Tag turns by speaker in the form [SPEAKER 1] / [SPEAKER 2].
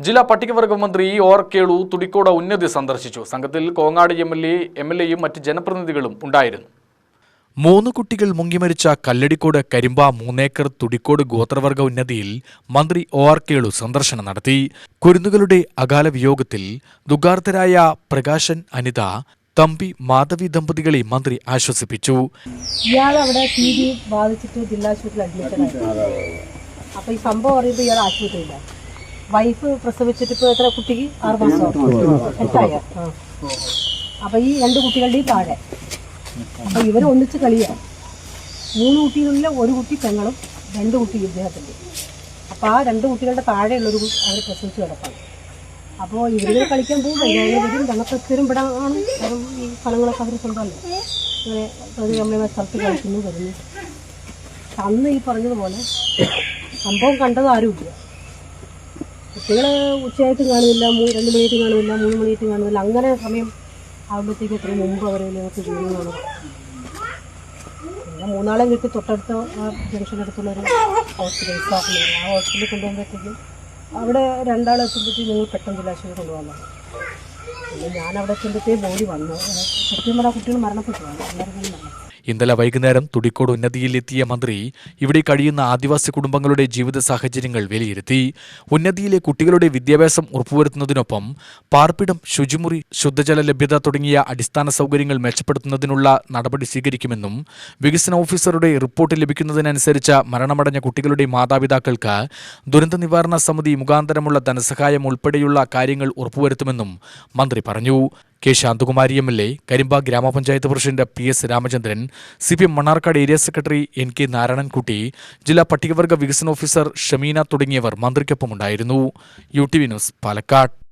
[SPEAKER 1] ജില്ലാ പട്ടികവർഗ മന്ത്രി ഓർ കേളു തുടിക്കോട ഉന്നതി സന്ദർശിച്ചു. സംഘത്തിൽ Kongad M L A M L എയും മറ്റ് ജനപ്രതിനിധികളും ഉണ്ടായിരുന്നു. മൂന്ന് കുട്ടികൾ മുങ്ങിമരിച്ച കല്ലടിക്കോട് കരിമ്പ മൂന്നേക്കർ തുടിക്കോട് ഗോത്രവർഗ ഉന്നതിയിൽ മന്ത്രി ഒ ആർ കേളു സന്ദർശനം നടത്തി. കുരുന്നുകളുടെ അകാല വിയോഗത്തിൽ ദുഃഖാർത്ഥരായ പ്രകാശൻ അനിത തമ്പി മാധവി ദമ്പതികളെ മന്ത്രി ആശ്വസിപ്പിച്ചു.
[SPEAKER 2] ഇയാൾ അവിടെ ടി ബി ബാധിച്ചിട്ട് ജില്ലാ ആശുപത്രിയിൽ ആയി അപ്പൊ ഈ സംഭവം അറിയുമ്പോൾ ഇയാൾ ആശുപത്രിയില്ല വൈഫ് പ്രസവിച്ചിട്ട് ഇപ്പൊ എത്ര കുട്ടിക്ക്? ആറ് മാസം എട്ടായോ? ആ. ഈ രണ്ട് കുട്ടികളുടെയും താഴെ. അപ്പൊ ഇവരെ ഒന്നിച്ച് കളിയാ. മൂന്ന് കുട്ടികളിലെ ഒരു കുട്ടി പെങ്ങളും രണ്ട് കുട്ടി ഇദ്ദേഹത്തിന്റെ അപ്പോൾ ആ രണ്ട് കുട്ടികളുടെ താഴെയുള്ളൊരു അവർ പ്രസവിച്ച് കിടപ്പാണ് അപ്പോൾ ഇവരെ കളിക്കാൻ പോകും. വരും ഞങ്ങൾക്ക് സ്ഥിരം ഇവിടെ ആണ്. ഈ സ്ഥലങ്ങളൊക്കെ അവർ സ്വന്തമല്ലേ? ഇങ്ങനെ സ്ഥലത്ത് കളിക്കുന്നു വരുന്നു. അന്ന് ഈ പറഞ്ഞതുപോലെ സംഭവം കണ്ടത് ആരുമില്ല. കുട്ടികൾ ഉച്ചയായിട്ടും കാണുന്നില്ല മൂ രണ്ട് മണിയായിട്ടും കാണുന്നില്ല മൂന്ന് മണിയായിട്ടും കാണുന്നില്ല. അങ്ങനെ സമയം ആകുമ്പോഴത്തേക്കും എത്ര മുമ്പ് അവർ ഞങ്ങൾക്ക് വീഴുന്നതാണ് പിന്നെ മൂന്നാളെ കിട്ടി തൊട്ടടുത്ത ആ ജംഗ്ഷനടുത്തുള്ള ഹോസ്പിറ്റൽ സ്റ്റാഫിൽ ആ ഹോസ്പിറ്റലിൽ കൊണ്ടുപോകുമ്പോഴത്തേക്കും അവിടെ രണ്ടാളെ എത്തുമ്പോഴത്തേക്കും ഞങ്ങൾ പെട്ടെന്ന് ജില്ലാശുപത്രി കൊണ്ടുവന്നു. പിന്നെ ഞാൻ അവിടെ എത്തുമ്പോഴത്തേ ബോഡി വന്നു. സത്യം പറഞ്ഞാൽ കുട്ടികൾ മരണപ്പെട്ടു. എല്ലാവരും
[SPEAKER 1] ഇന്നലെ വൈകുന്നേരം തുടിക്കോട് ഉന്നതിയിലെത്തിയ മന്ത്രി ഇവിടെ കഴിയുന്ന ആദിവാസി കുടുംബങ്ങളുടെ ജീവിത സാഹചര്യങ്ങൾ വിലയിരുത്തി. ഉന്നതിയിലെ കുട്ടികളുടെ വിദ്യാഭ്യാസം ഉറപ്പുവരുത്തുന്നതിനൊപ്പം പാർപ്പിടം ശുചിമുറി ശുദ്ധജല ലഭ്യത തുടങ്ങിയ അടിസ്ഥാന സൗകര്യങ്ങൾ മെച്ചപ്പെടുത്തുന്നതിനുള്ള നടപടി സ്വീകരിക്കുമെന്നും വികസന ഓഫീസറുടെ റിപ്പോർട്ട് ലഭിക്കുന്നതിനനുസരിച്ച് മരണമടഞ്ഞ കുട്ടികളുടെ മാതാപിതാക്കൾക്ക് ദുരന്ത നിവാരണ സമിതി മുഖാന്തരമുള്ള ധനസഹായം ഉൾപ്പെടെയുള്ള കാര്യങ്ങൾ ഉറപ്പുവരുത്തുമെന്നും മന്ത്രി പറഞ്ഞു. K Santhakumari M L A Karimba ഗ്രാമപഞ്ചായത്ത് president P S Ramachandran C P M Mannarkkad area secretary N K Narayanankutty ജില്ലാ പട്ടികവർഗ വികസന ഓഫീസർ ഷമീന തുടങ്ങിയവർ മന്ത്രിക്കൊപ്പമുണ്ടായിരുന്നു. U T V news Palakkad.